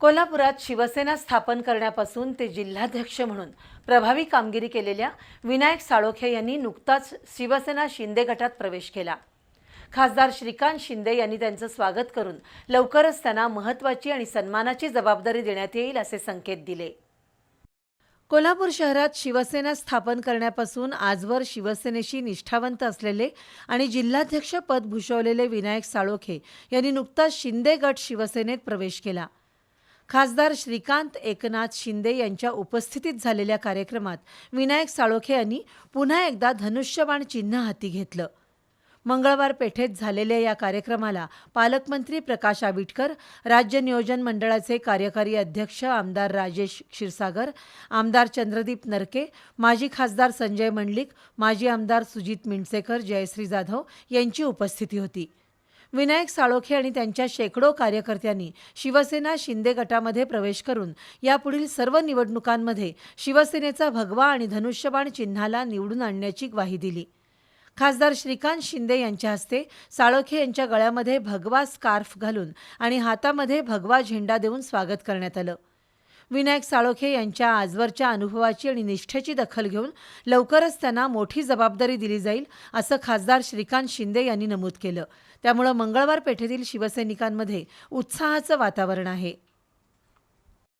कोल्हापुरात शिवसेना स्थापन करण्यापासून ते जिल्हाध्यक्ष म्हणून प्रभावी कामगिरी केलेल्या विनायक साळोखे यांनी नुकताच शिवसेना शिंदे गटात प्रवेश केला. खासदार श्रीकांत शिंदे यांनी त्यांचं स्वागत करून लवकरच त्यांना महत्त्वाची आणि सन्मानाची जबाबदारी देण्यात येईल असे संकेत दिले. कोल्हापूर शहरात शिवसेना स्थापन करण्यापासून आजवर शिवसेनेशी निष्ठावंत असलेले आणि जिल्हाध्यक्ष पद भूषवलेले विनायक साळोखे यांनी नुकताच शिंदे गट शिवसेनेत प्रवेश केला. खासदार श्रीकांत एकनाथ शिंदे यांच्या उपस्थितीत झालेल्या कार्यक्रमात विनायक साळोखे यांनी पुन्हा एकदा धनुष्यबाण चिन्ह हाती घेतलं. मंगळवार पेठेत झालेल्या या कार्यक्रमाला पालकमंत्री प्रकाश आविटकर राज्य नियोजन मंडळाचे कार्यकारी अध्यक्ष आमदार राजेश क्षीरसागर आमदार चंद्रदीप नरके माजी खासदार संजय मंडलिक माजी आमदार सुजित मिंडसेकर जयश्री जाधव यांची उपस्थिती होती. विनायक साळोखे आणि त्यांच्या शेकडो कार्यकर्त्यांनी शिवसेना शिंदे गटामध्ये प्रवेश करून यापुढील सर्व निवडणुकांमध्ये शिवसेनेचा भगवा आणि धनुष्यबाण चिन्हाला निवडून आणण्याची ग्वाही दिली. खासदार श्रीकांत शिंदे यांच्या हस्ते साळोखे यांच्या गळ्यामध्ये भगवा स्कार्फ घालून आणि हातामध्ये भगवा झेंडा देऊन स्वागत करण्यात आलं. विनायक साळोखे यांच्या आजवरच्या अनुभवाची आणि निष्ठेची दखल घेऊन लवकरच त्यांना मोठी जबाबदारी दिली जाईल असं खासदार श्रीकांत शिंदे यांनी नमूद केलं. त्यामुळं मंगळवार पेठेतील शिवसैनिकांमध्ये उत्साहाचं वातावरण आहे.